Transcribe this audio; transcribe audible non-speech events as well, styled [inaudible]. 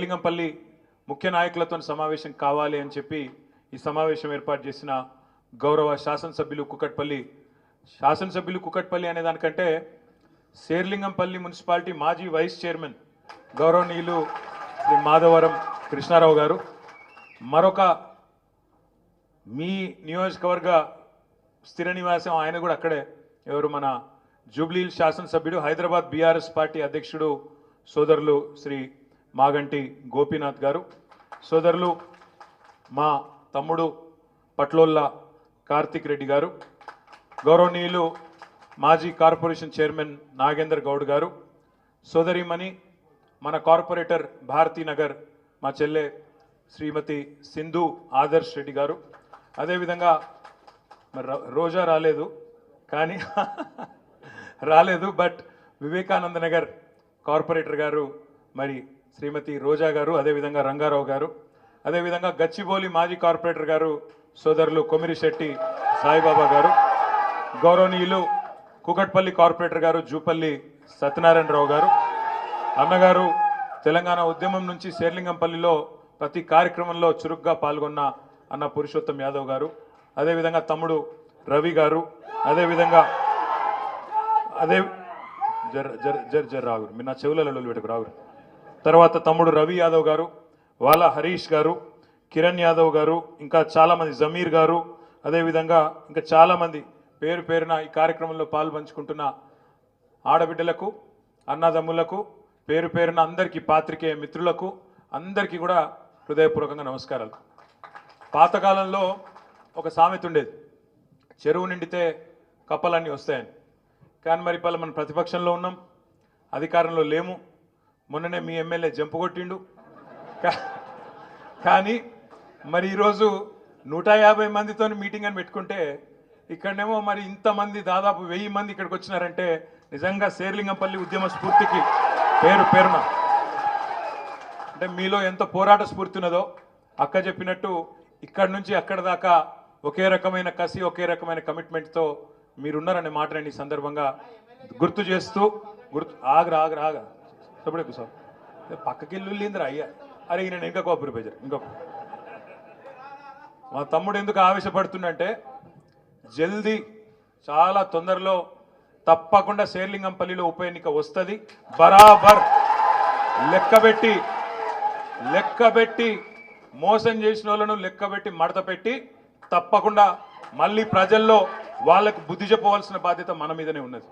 లింగంపల్లి ముఖ్య నాయకులతో సమావేశం కావాలి అని చెప్పి ఈ సమావేశం ఏర్పాటు చేసిన గౌరవ శాసనసభ్యులు కుకట్పల్లి. శాసనసభ్యులు కుకట్పల్లి అనే దానికంటే శేర్లింగంపల్లి మున్సిపాలిటీ మాజీ వైస్ చైర్మన్ గౌరవనీయులు శ్రీ మాధవరం కృష్ణారావు గారు. మరొక మీ నియోజకవర్గ స్థిర నివాసం ఆయన కూడా అక్కడే. ఎవరు మన జూబ్లీ శాసనసభ్యుడు హైదరాబాద్ బీఆర్ఎస్ పార్టీ అధ్యక్షుడు సోదరులు శ్రీ మాగంటి గోపీనాథ్ గారు. సోదరులు మా తమ్ముడు పట్లోళ్ళ కార్తిక్ రెడ్డి గారు. గౌరవనీయులు మాజీ కార్పొరేషన్ చైర్మన్ నాగేందర్ గౌడ్ గారు. సోదరిమణి మన కార్పొరేటర్ భారతీనగర్ మా చెల్లె శ్రీమతి సింధు ఆదర్శ్ రెడ్డి గారు. అదేవిధంగా మరి రోజా రాలేదు కానీ [laughs] రాలేదు బట్ వివేకానంద నగర్ కార్పొరేటర్ గారు మరి శ్రీమతి రోజా గారు అదేవిధంగా రంగారావు గారు అదేవిధంగా గచ్చిబౌలి మాజీ కార్పొరేటర్ గారు సోదరులు కొమిరిశెట్టి సాయిబాబా గారు గౌరవనీయులు కుకట్పల్లి కార్పొరేటర్ గారు జూపల్లి సత్యనారాయణరావు గారు అన్నగారు తెలంగాణ ఉద్యమం నుంచి శేర్లింగంపల్లిలో ప్రతి కార్యక్రమంలో చురుగ్గా పాల్గొన్న అన్న పురుషోత్తం యాదవ్ గారు అదేవిధంగా తమ్ముడు రవి గారు అదేవిధంగా అదే జర జర్ జర్ జర్ రాగు మీరు నా చెవులలో లొల్లి పెట్టుకు తర్వాత తమ్ముడు రవి యాదవ్ గారు వాళ్ళ హరీష్ గారు కిరణ్ యాదవ్ గారు ఇంకా చాలామంది జమీర్ గారు అదేవిధంగా ఇంకా చాలామంది పేరు పేరున ఈ కార్యక్రమంలో పాల్పంచుకుంటున్న ఆడబిడ్డలకు అన్నదమ్ములకు పేరు పేరున అందరికీ పాత్రికేయ మిత్రులకు అందరికీ కూడా హృదయపూర్వకంగా నమస్కారాలు. పాతకాలంలో ఒక సామెత ఉండేది చెరువు నిండితే కప్పలన్నీ వస్తాయని. కానీ మరి ఇప్పుడు మనం ప్రతిపక్షంలో ఉన్నాం అధికారంలో లేము మొన్ననే మీ ఎమ్మెల్యే జంపు కొట్టిండు. కానీ మరి ఈరోజు నూట యాభై మందితో మీటింగ్ అని పెట్టుకుంటే ఇక్కడనేమో మరి ఇంతమంది దాదాపు వెయ్యి మంది ఇక్కడికి వచ్చినారంటే నిజంగా శేర్లింగంపల్లి ఉద్యమ స్ఫూర్తికి పేరు పేరున. అంటే మీలో ఎంత పోరాట స్ఫూర్తి ఉన్నదో అక్క చెప్పినట్టు ఇక్కడ నుంచి అక్కడ దాకా ఒకే రకమైన కసి ఒకే రకమైన కమిట్మెంట్తో మీరున్నారనే మాట నేను ఈ సందర్భంగా గుర్తు చేస్తూ గుర్తు ఆగరా ఆగ్ర. ఆగ ఎక్కువ సార్ పక్కకి ఇల్లు అయ్యా. అరే నేను ఇంకా కోప పేజర్ ఇంకొక మా తమ్ముడు ఎందుకు ఆవేశపడుతుండంటే జల్దీ చాలా తొందరలో తప్పకుండా శేర్లింగంపల్లిలో ఉప ఎన్నిక వస్తుంది. బరాబర్ లెక్కబెట్టి లెక్కబెట్టి మోసం చేసిన వాళ్ళను లెక్కబెట్టి మడత పెట్టి తప్పకుండా మళ్ళీ ప్రజల్లో వాళ్ళకు బుద్ధి చెప్పవలసిన బాధ్యత మన మీదనే ఉన్నది.